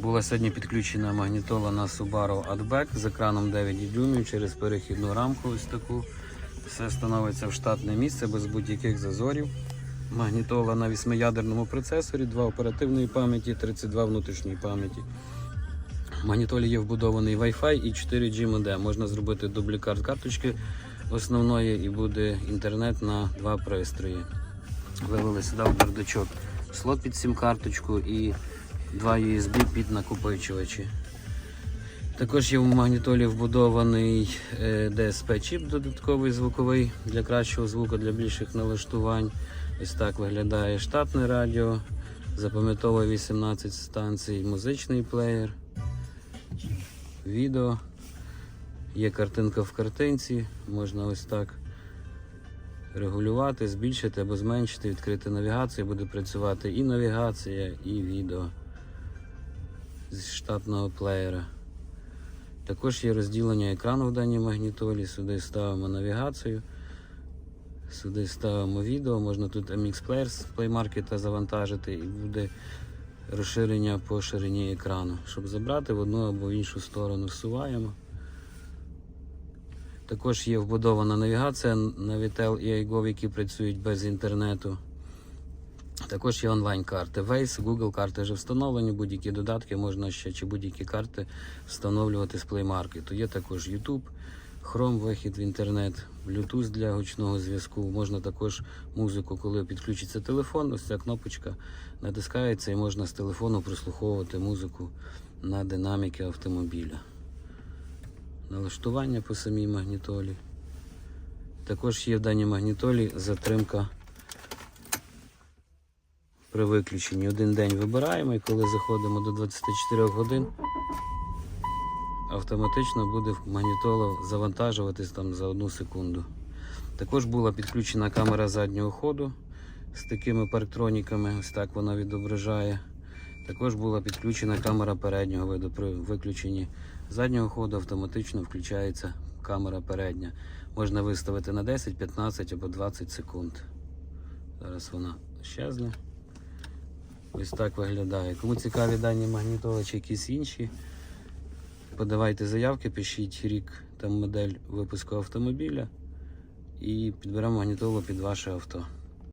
Була сьогодні підключена магнітола на Subaru Outback з екраном 9 дюймів через перехідну рамку. Ось таку. Все становиться в штатне місце без будь-яких зазорів. Магнітола на 8-ядерному процесорі, 2 оперативної пам'яті, 32 внутрішньої пам'яті. В магнітолі є вбудований Wi-Fi і 4G модем. Можна зробити дублікат карточки основної і буде інтернет на два пристрої. Вивели сюди в бардачок слот під сім-карточку і два USB під накопичувачі. Також є в магнітолі вбудований е, DSP-чіп додатковий звуковий для кращого звуку, для більших налаштувань. Ось так виглядає штатне радіо, запам'ятовує 18 станцій, музичний плеєр, відео. Є картинка в картинці, можна ось так регулювати, збільшити або зменшити, відкрити навігацію, буде працювати і навігація, і відео з штатного плеєра. Також є розділення екрану в даній магнітолі. Сюди ставимо навігацію, сюди ставимо відео, можна тут MX Player з Play Market завантажити і буде розширення по ширині екрану. Щоб забрати в одну або в іншу сторону всуваємо. Також є вбудована навігація на Vitel і iGo, які працюють без інтернету. Також є онлайн-карти. Waze, Google карти вже встановлені, будь-які додатки можна ще чи будь-які карти встановлювати з Play Market. Є також YouTube, Chrome, вихід в інтернет, Bluetooth для гучного зв'язку. Можна також музику, коли підключиться телефон, ось ця кнопочка натискається і можна з телефону прослуховувати музику на динаміки автомобіля. Налаштування по самій магнітолі. Також є в даній магнітолі затримка при виключенні. Один день вибираємо і коли заходимо до 24 годин, автоматично буде магнітола завантажуватись там за одну секунду. Також була підключена камера заднього ходу з такими парктроніками, ось так вона відображає. Також була підключена камера переднього виду. При виключенні заднього ходу автоматично включається камера передня. Можна виставити на 10, 15 або 20 секунд. Зараз вона щезне. Ось так виглядає. Кому цікаві дані магнітоли чи якісь інші, подавайте заявки, пишіть рік та модель випуску автомобіля і підберемо магнітолу під ваше авто.